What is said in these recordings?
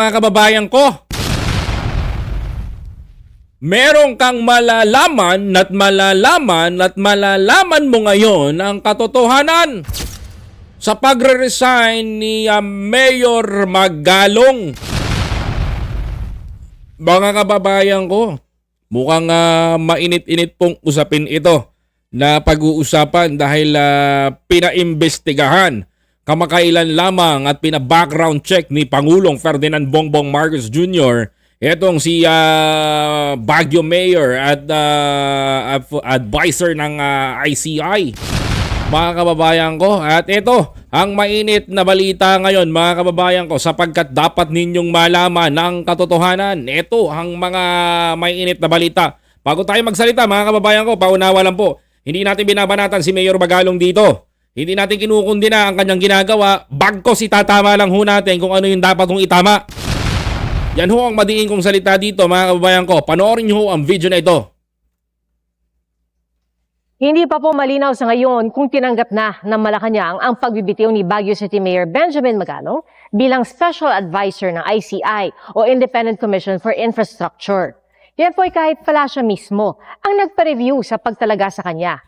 mga kababayan ko. Meron kang malalaman at malalaman at malalaman mo ngayon ang katotohanan sa pagre-resign ni ah, Mayor Magalong. Mga kababayan ko, mukhang ah, mainit-init pong usapin ito na pag-uusapan dahil ah, pinaimbestigahan kamakailan lamang at pina-background check ni Pangulong Ferdinand Bongbong Marcos Jr. Etong si ah, Baguio Mayor at ah, ad- advisor ng ah, ICI mga kababayan ko. At ito, ang mainit na balita ngayon mga kababayan ko sapagkat dapat ninyong malaman ang katotohanan. Ito ang mga mainit na balita. Bago tayo magsalita mga kababayan ko, paunawa lang po. Hindi natin binabanatan si Mayor Magalong dito. Hindi natin kinukundi na ang kanyang ginagawa. Bagkos itatama lang ho natin kung ano yung dapat kong itama. Yan ho ang madiin kong salita dito mga kababayan ko. Panoorin nyo ho ang video na ito. Hindi pa po malinaw sa ngayon kung tinanggap na ng Malacanang ang pagbibitiw ni Baguio City Mayor Benjamin Magano bilang Special Advisor ng ICI o Independent Commission for Infrastructure. Yan po ay kahit pala siya mismo ang nagpa-review sa pagtalaga sa kanya.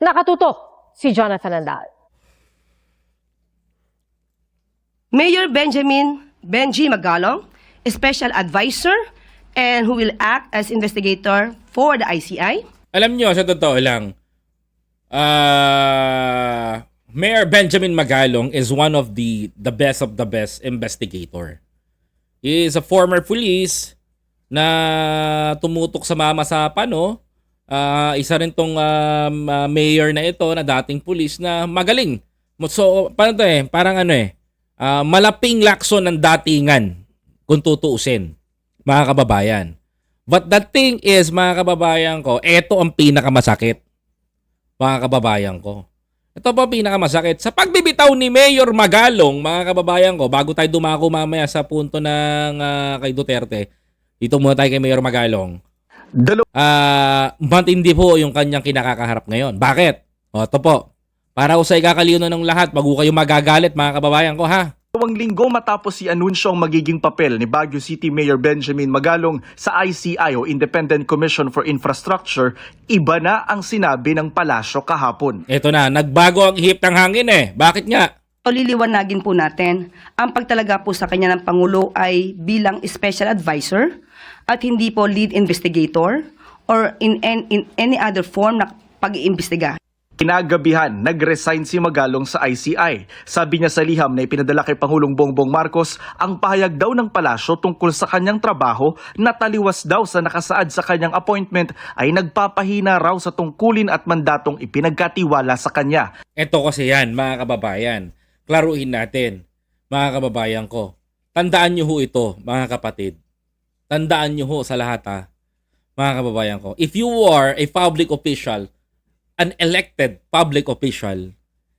Nakatutok si Jonathan Andal. Mayor Benjamin Benji Magalong, a special advisor and who will act as investigator for the ICI. Alam nyo, sa totoo lang, uh, Mayor Benjamin Magalong is one of the the best of the best investigator. He is a former police na tumutok sa mama sa pano. Uh, isa rin tong um, uh, mayor na ito na dating police na magaling. So, paano to eh? Parang ano eh, uh, malaping lakso ng datingan kung tutuusin, mga kababayan. But the thing is, mga kababayan ko, ito ang pinakamasakit. Mga kababayan ko. Ito pa pinakamasakit. Sa pagbibitaw ni Mayor Magalong, mga kababayan ko, bago tayo dumako mamaya sa punto ng ah, kay Duterte, dito muna tayo kay Mayor Magalong. Dalo- Ah, matindi po yung kanyang kinakakaharap ngayon. Bakit? O, ito po. Para ko sa ikakaliunan ng lahat, bago kayo magagalit, mga kababayan ko, ha? Dalawang linggo matapos si anunsyo ang magiging papel ni Baguio City Mayor Benjamin Magalong sa ICI o Independent Commission for Infrastructure, iba na ang sinabi ng palasyo kahapon. Ito na, nagbago ang ihip ng hangin eh. Bakit nga? O liliwanagin po natin, ang pagtalaga po sa kanya ng Pangulo ay bilang special advisor at hindi po lead investigator or in, an- in any other form na pag-iimbestiga. Kinagabihan, nag-resign si Magalong sa ICI. Sabi niya sa liham na ipinadala kay Pangulong Bongbong Marcos ang pahayag daw ng palasyo tungkol sa kanyang trabaho na taliwas daw sa nakasaad sa kanyang appointment ay nagpapahina raw sa tungkulin at mandatong ipinagkatiwala sa kanya. Ito kasi yan, mga kababayan. Klaruhin natin, mga kababayan ko. Tandaan nyo ho ito, mga kapatid. Tandaan nyo ho sa lahat ha, mga kababayan ko. If you are a public official, an elected public official,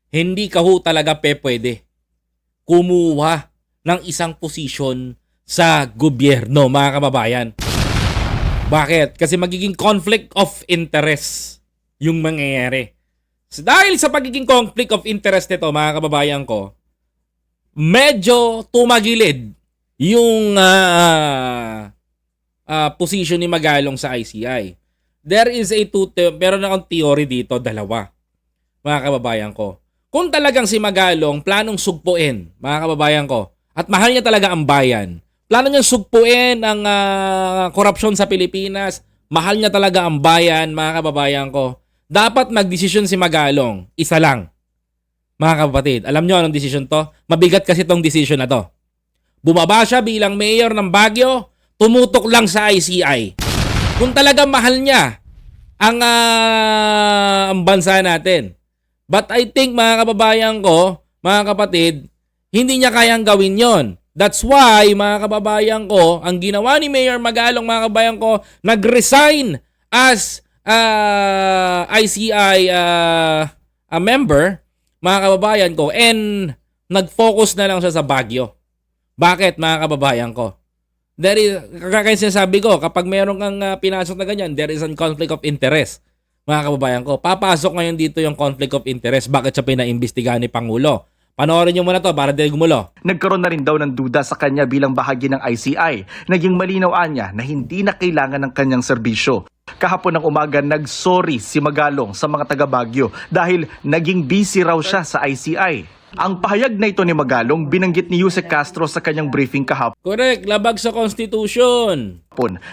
hindi ka ho talaga pe pwede kumuha ng isang posisyon sa gobyerno, mga kababayan. Bakit? Kasi magiging conflict of interest yung mangyayari. So, dahil sa pagiging conflict of interest nito, mga kababayan ko, medyo tumagilid yung ah ah, position ni Magalong sa ICI. There is a two, meron akong theory dito, dalawa, mga kababayan ko. Kung talagang si Magalong planong sugpuin, mga kababayan ko, at mahal niya talaga ang bayan, plano niya sugpuin ang ah, korupsyon sa Pilipinas, mahal niya talaga ang bayan, mga kababayan ko, dapat magdesisyon si Magalong, isa lang. Mga kapatid, alam niyo anong desisyon to? Mabigat kasi tong desisyon na to. Bumaba siya bilang mayor ng Baguio, tumutok lang sa ICI. Kung talaga mahal niya ang, ah, ang bansa natin. But I think mga kababayan ko, mga kapatid, hindi niya kayang gawin yon. That's why, mga kababayan ko, ang ginawa ni Mayor Magalong, mga kababayan ko, nag-resign as ah, ICI ah, a member, mga kababayan ko, and nag-focus na lang siya sa Baguio. Bakit, mga kababayan ko? There is, kaya sinasabi ko, kapag meron kang ah, pinasok na ganyan, there is a conflict of interest. Mga kababayan ko, papasok ngayon dito yung conflict of interest. Bakit siya pinaimbestigahan ni Pangulo? Panoorin nyo muna to para di gumulo. Nagkaroon na rin daw ng duda sa kanya bilang bahagi ng ICI. Naging malinaw niya na hindi na kailangan ng kanyang serbisyo. Kahapon ng umaga, nag-sorry si Magalong sa mga taga Baguio dahil naging busy raw siya sa ICI. Ang pahayag na ito ni Magalong binanggit ni Yusek Castro sa kanyang briefing kahapon Correct, labag sa Constitution.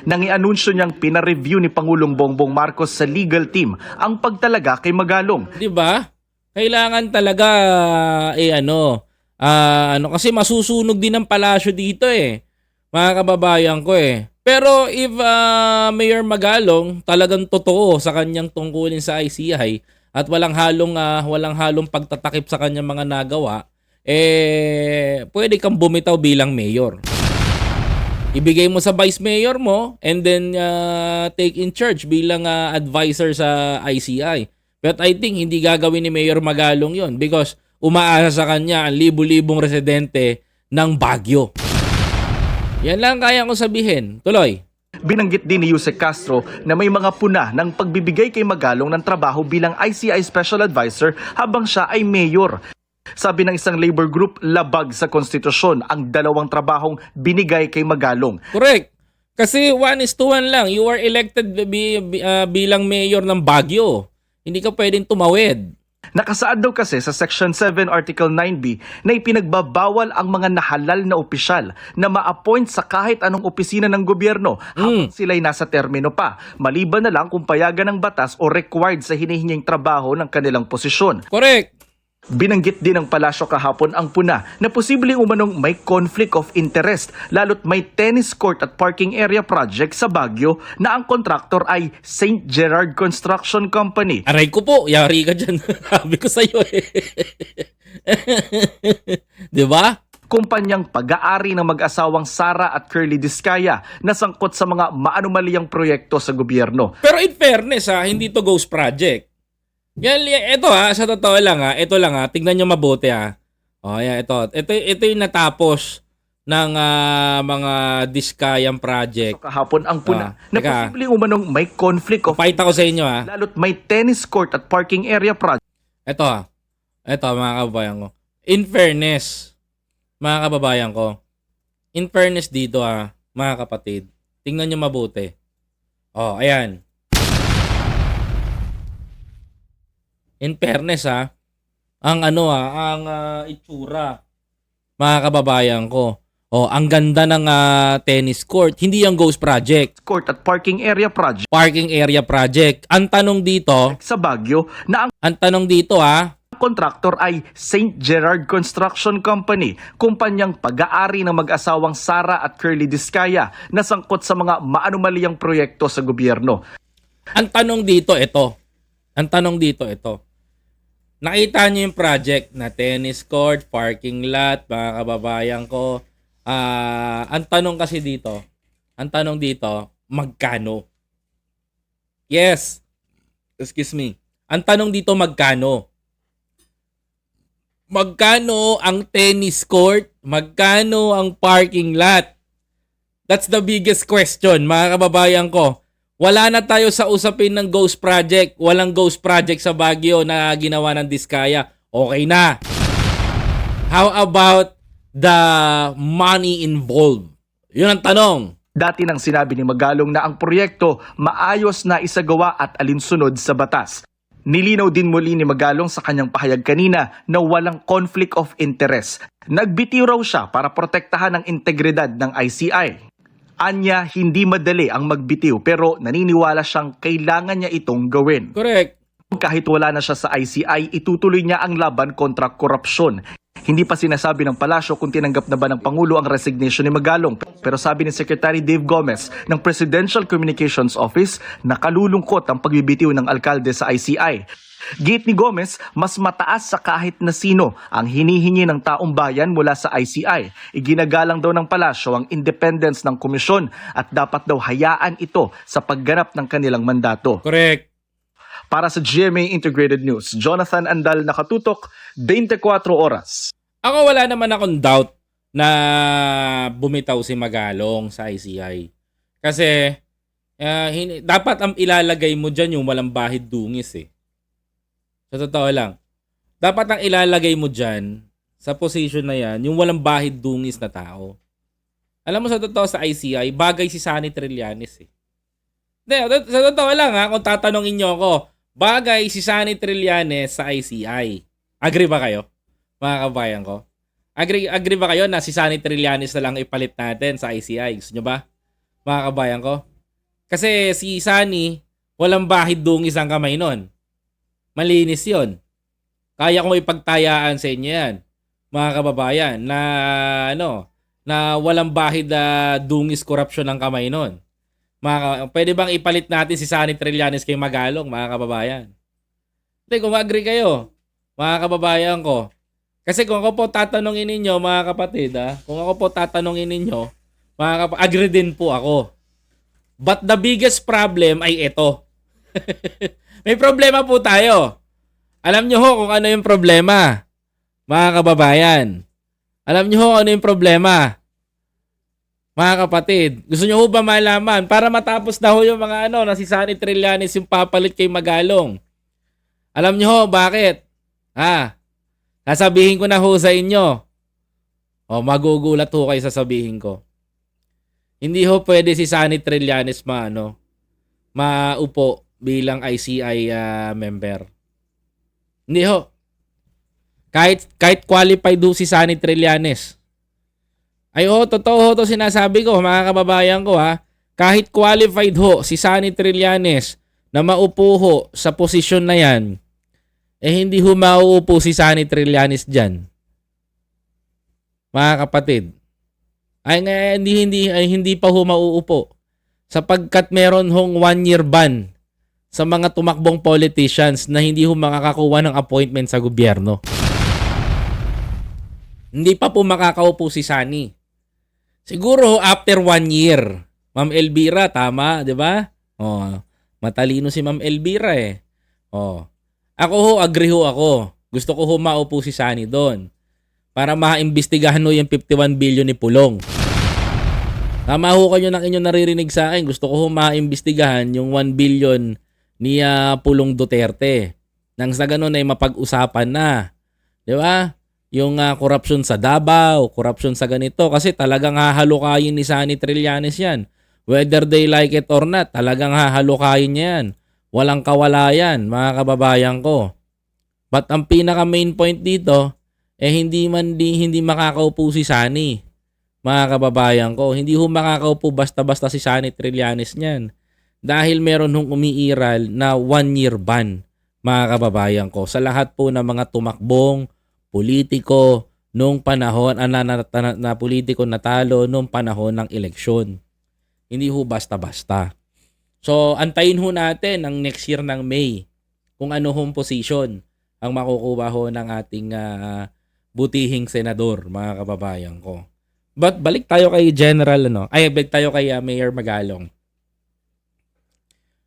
nang i-anunsyo niyang pinareview ni Pangulong Bongbong Marcos sa legal team ang pagtalaga kay Magalong. 'Di ba? Kailangan talaga eh ano, ah, ano kasi masusunog din ang palasyo dito eh. Mga kababayan ko eh. Pero if ah, Mayor Magalong talagang totoo sa kanyang tungkulin sa ICI at walang halong ah, walang halong pagtatakip sa kanyang mga nagawa, eh pwede kang bumitaw bilang mayor. Ibigay mo sa vice mayor mo and then ah, take in charge bilang ah, advisor sa ICI. But I think hindi gagawin ni Mayor Magalong yon because umaasa sa kanya ang libu-libong residente ng Baguio. Yan lang kaya kong sabihin. Tuloy. Binanggit din ni Yusek Castro na may mga puna ng pagbibigay kay Magalong ng trabaho bilang ICI Special Advisor habang siya ay mayor. Sabi ng isang labor group, labag sa konstitusyon ang dalawang trabahong binigay kay Magalong. Correct. Kasi one is to one lang. You are elected bi- bi- ah, bilang mayor ng Baguio. Hindi ka pwedeng tumawid. Nakasaad daw kasi sa Section 7 Article 9B na ipinagbabawal ang mga nahalal na opisyal na ma-appoint sa kahit anong opisina ng gobyerno habang sila'y nasa termino pa, maliban na lang kung payagan ng batas o required sa hinihinging trabaho ng kanilang posisyon. Correct. Binanggit din ng palasyo kahapon ang puna na posibleng umanong may conflict of interest lalo't may tennis court at parking area project sa Baguio na ang kontraktor ay St. Gerard Construction Company. Aray ko po, yari ka dyan. Sabi ko sa'yo eh. Di ba? kumpanyang pag-aari ng mag-asawang Sara at Curly Discaya na sangkot sa mga maanumaliyang proyekto sa gobyerno. Pero in fairness ha, hindi to ghost project. Yan, ito ha, sa totoo lang ha, ito lang ha, tignan nyo mabuti ha. O, yan, ito. Ito, ito yung natapos ng ah, mga Discayang project. Kahapon ang puna Ah, na teka. posibleng umanong may conflict of Pakita ko sa inyo ha. lalo't may tennis court at parking area project Ito ha. Ito mga kababayan ko. In fairness, mga kababayan ko, in fairness dito ha, mga kapatid, tingnan nyo mabuti. Oh, ayan. In fairness ha, ang ano ha, ang ah, itsura, mga kababayan ko. Oh, ang ganda ng ah, tennis court. Hindi yung ghost project. court at parking area project Parking area project. Ang tanong dito, sa Baguio na ang ang tanong dito ha, kontraktor ay St. Gerard Construction Company, kumpanyang pag-aari ng mag-asawang Sara at Curly Discaya na sangkot sa mga maanumaliyang proyekto sa gobyerno. Ang tanong dito, ito. Ang tanong dito, ito. Nakita niyo yung project na tennis court, parking lot, mga kababayan ko. Ah, ang tanong kasi dito, ang tanong dito, magkano? Yes. Excuse me. Ang tanong dito, magkano? Magkano ang tennis court? Magkano ang parking lot? That's the biggest question, mga kababayan ko. Wala na tayo sa usapin ng ghost project. Walang ghost project sa Baguio na ginawa ng Diskaya. Okay na. How about the money involved? Yun ang tanong. Dati nang sinabi ni Magalong na ang proyekto maayos na isagawa at alinsunod sa batas. Nilinaw din muli ni Magalong sa kanyang pahayag kanina na walang conflict of interest. Nagbitiw siya para protektahan ang integridad ng ICI. Anya, hindi madali ang magbitiw pero naniniwala siyang kailangan niya itong gawin. Correct. Kahit wala na siya sa ICI, itutuloy niya ang laban kontra korupsyon. Hindi pa sinasabi ng palasyo kung tinanggap na ba ng Pangulo ang resignation ni Magalong. Pero sabi ni Secretary Dave Gomez ng Presidential Communications Office, nakalulungkot ang pagbibitiw ng alkalde sa ICI. Gate ni Gomez, mas mataas sa kahit na sino ang hinihingi ng taong bayan mula sa ICI. Iginagalang daw ng palasyo ang independence ng komisyon at dapat daw hayaan ito sa pagganap ng kanilang mandato. Correct. Para sa GMA Integrated News, Jonathan Andal nakatutok, 24 oras. Ako wala naman akong doubt na bumitaw si Magalong sa ICI. Kasi ah, hin- dapat ang ilalagay mo dyan yung walang bahid dungis eh. Sa totoo lang. Dapat ang ilalagay mo dyan sa position na yan, yung walang bahid dungis na tao. Alam mo sa totoo sa ICI, bagay si Sunny Trillanes eh. Hindi, sa totoo lang ha, kung tatanungin nyo ako, bagay si Sunny Trillanes sa ICI. Agree ba kayo? Mga kabayan ko? Agree, agree ba kayo na si Sunny Trillanes na lang ipalit natin sa ICI? Gusto nyo ba? Mga kabayan ko? Kasi si Sunny, walang bahid dungis ang kamay nun. Malinis yon. Kaya kong ipagtayaan sa inyo yan, mga kababayan, na ano, na walang bahid na dungis corruption ng kamay nun. Mga, ka- pwede bang ipalit natin si Sunny Trillanes kay Magalong, mga kababayan? Hindi, kung agree kayo, mga kababayan ko. Kasi kung ako po tatanungin ninyo, mga kapatid, ha, kung ako po tatanungin ninyo, mga kap- agree din po ako. But the biggest problem ay ito. May problema po tayo. Alam nyo ho kung ano yung problema, mga kababayan. Alam nyo ho ano yung problema, mga kapatid. Gusto nyo ba malaman para matapos na ho yung mga ano, na si Sunny Trillanes yung papalit kay Magalong. Alam nyo ho bakit? Ha? Sasabihin ko na ho sa inyo. O, magugulat ho kayo sasabihin ko. Hindi ho pwede si Sunny Trillanes maano, maupo bilang ICI ah, member. Hindi ho. Kahit, kahit qualified ho si Sunny Trillanes. Ay ho, totoo ho to sinasabi ko, mga kababayan ko ha. Kahit qualified ho si Sunny Trillanes na maupo ho sa posisyon na yan, eh hindi ho mauupo si Sunny Trillanes dyan. Mga kapatid. Ay nga, hindi, hindi, ay, hindi pa ho mauupo. Sapagkat meron hong one year ban sa mga tumakbong politicians na hindi ho makakakuha ng appointment sa gobyerno. Hindi pa po makakaupo si Sani. Siguro after one year. Ma'am Elvira, tama, di ba? Oh, matalino si Ma'am Elvira eh. Oh. Ako ho, agree ho ako. Gusto ko ho maupo si Sani doon. Para maimbestigahan ho yung 51 billion ni Pulong. Tama ho kayo ng inyong naririnig sa akin. Gusto ko ho maimbestigahan yung 1 billion ni ah, Pulong Duterte. Nang sa ganun ay mapag-usapan na. Di ba? Yung ah, corruption sa Davao, corruption sa ganito. Kasi talagang hahalukayin ni Sani Trillanes yan. Whether they like it or not, talagang hahalukayin niya yan. Walang kawalayan, mga kababayan ko. But ang pinaka main point dito, eh hindi man di, hindi makakaupo si Sani. Mga kababayan ko, hindi ho makakaupo basta-basta si Sani Trillanes niyan. Dahil meron hong umiiral na one year ban, mga kababayan ko. Sa lahat po ng mga tumakbong, politiko, nung panahon, ah, na, na, na, na politiko natalo nung panahon ng eleksyon. Hindi ho basta-basta. So, antayin ho natin ang next year ng May kung ano hong position ang makukuha ho ng ating ah, butihing senador, mga kababayan ko. But balik tayo kay General ano, ay balik tayo kay ah, Mayor Magalong.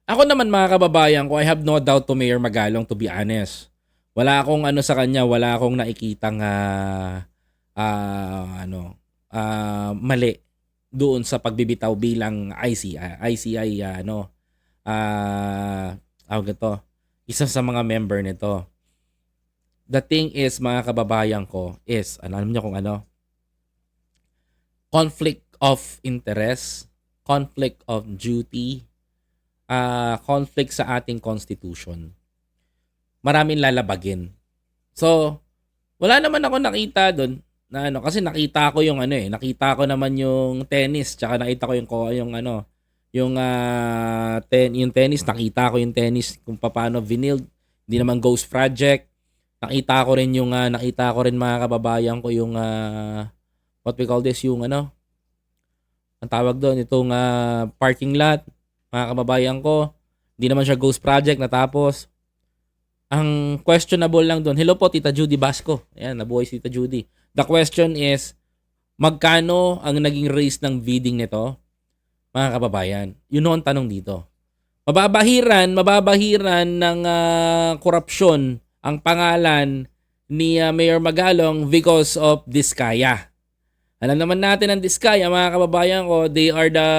Ako naman mga kababayan ko, I have no doubt to Mayor Magalong to be honest. Wala akong ano sa kanya, wala akong nakikitang ah, ah, ano, ah, mali doon sa pagbibitaw bilang ICI, ICI ah, ano, ah, tawag ito, isa sa mga member nito. The thing is, mga kababayan ko, is, ano, alam niyo kung ano, conflict of interest, conflict of duty, ah, conflict sa ating constitution. Maraming lalabagin. So, wala naman ako nakita doon na ano kasi nakita ko yung ano eh, nakita ko naman yung tennis tsaka nakita ko yung yung ano, yung ah, ten, yung tennis, nakita ko yung tennis kung paano vinyl, hindi naman ghost project. Nakita ko rin yung ah, nakita ko rin mga kababayan ko yung ah, what we call this yung ano, ang tawag doon itong ah, parking lot mga kababayan ko hindi naman siya ghost project natapos ang questionable lang doon hello po tita Judy Basco. Ayan nabuhay si tita Judy. The question is magkano ang naging raise ng bidding nito? Mga kababayan yun ho ang tanong dito. Mababahiran mababahiran ng ah, korupsyon ang pangalan ni ah, Mayor Magalong because of Diskaya. Alam naman natin ang Diskaya, mga kababayan ko, they are the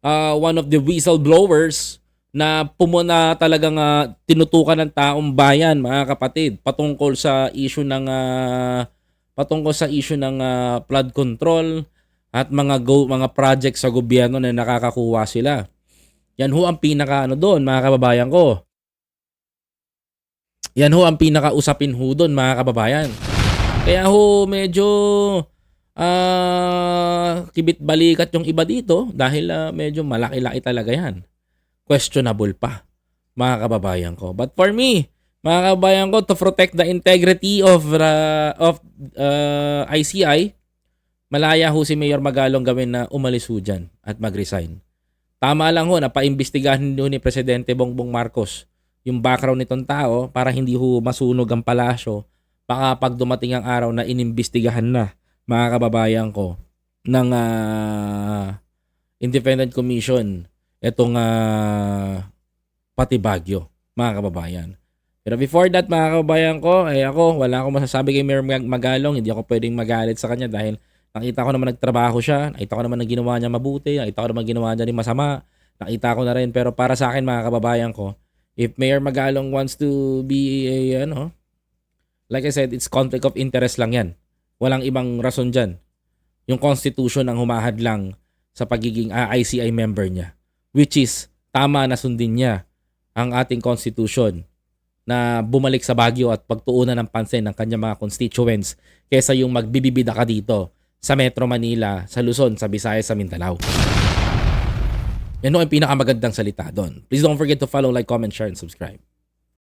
uh, one of the whistleblowers na pumuna talagang ah, tinutukan ng taong bayan, mga kapatid, patungkol sa issue ng ah, patungkol sa issue ng ah, flood control at mga go mga project sa gobyerno na nakakakuha sila. Yan ho ang pinaka ano doon, mga kababayan ko. Yan ho ang pinaka usapin ho doon, mga kababayan. Kaya ho medyo ah kibit balikat yung iba dito dahil ah, medyo malaki-laki talaga yan. Questionable pa, mga kababayan ko. But for me, mga kababayan ko, to protect the integrity of uh, of uh, ICI, malaya ho si Mayor Magalong gawin na umalis ho dyan at mag-resign. Tama lang ho na paimbestigahan ho ni Presidente Bongbong Marcos yung background nitong tao para hindi ho masunog ang palasyo baka pag dumating ang araw na inimbestigahan na mga kababayan ko ng ah, Independent Commission itong ah, pati Bagyo mga kababayan. Pero before that mga kababayan ko, ay ako wala akong masasabi kay Mayor Mag- Magalong, hindi ako pwedeng magalit sa kanya dahil nakita ko naman nagtrabaho siya, nakita ko naman na ginawa niya mabuti, nakita ko naman ginawa niya rin masama, nakita ko na rin pero para sa akin mga kababayan ko, if Mayor Magalong wants to be a ano, like I said, it's conflict of interest lang yan. Walang ibang rason dyan. Yung constitution ang humahad lang sa pagiging ah, ICI member niya. Which is, tama na sundin niya ang ating constitution na bumalik sa Baguio at pagtuunan ng pansin ng kanyang mga constituents kesa yung magbibibida ka dito sa Metro Manila, sa Luzon, sa Visayas, sa Mindanao. Yan ang pinakamagandang salita doon. Please don't forget to follow, like, comment, share, and subscribe.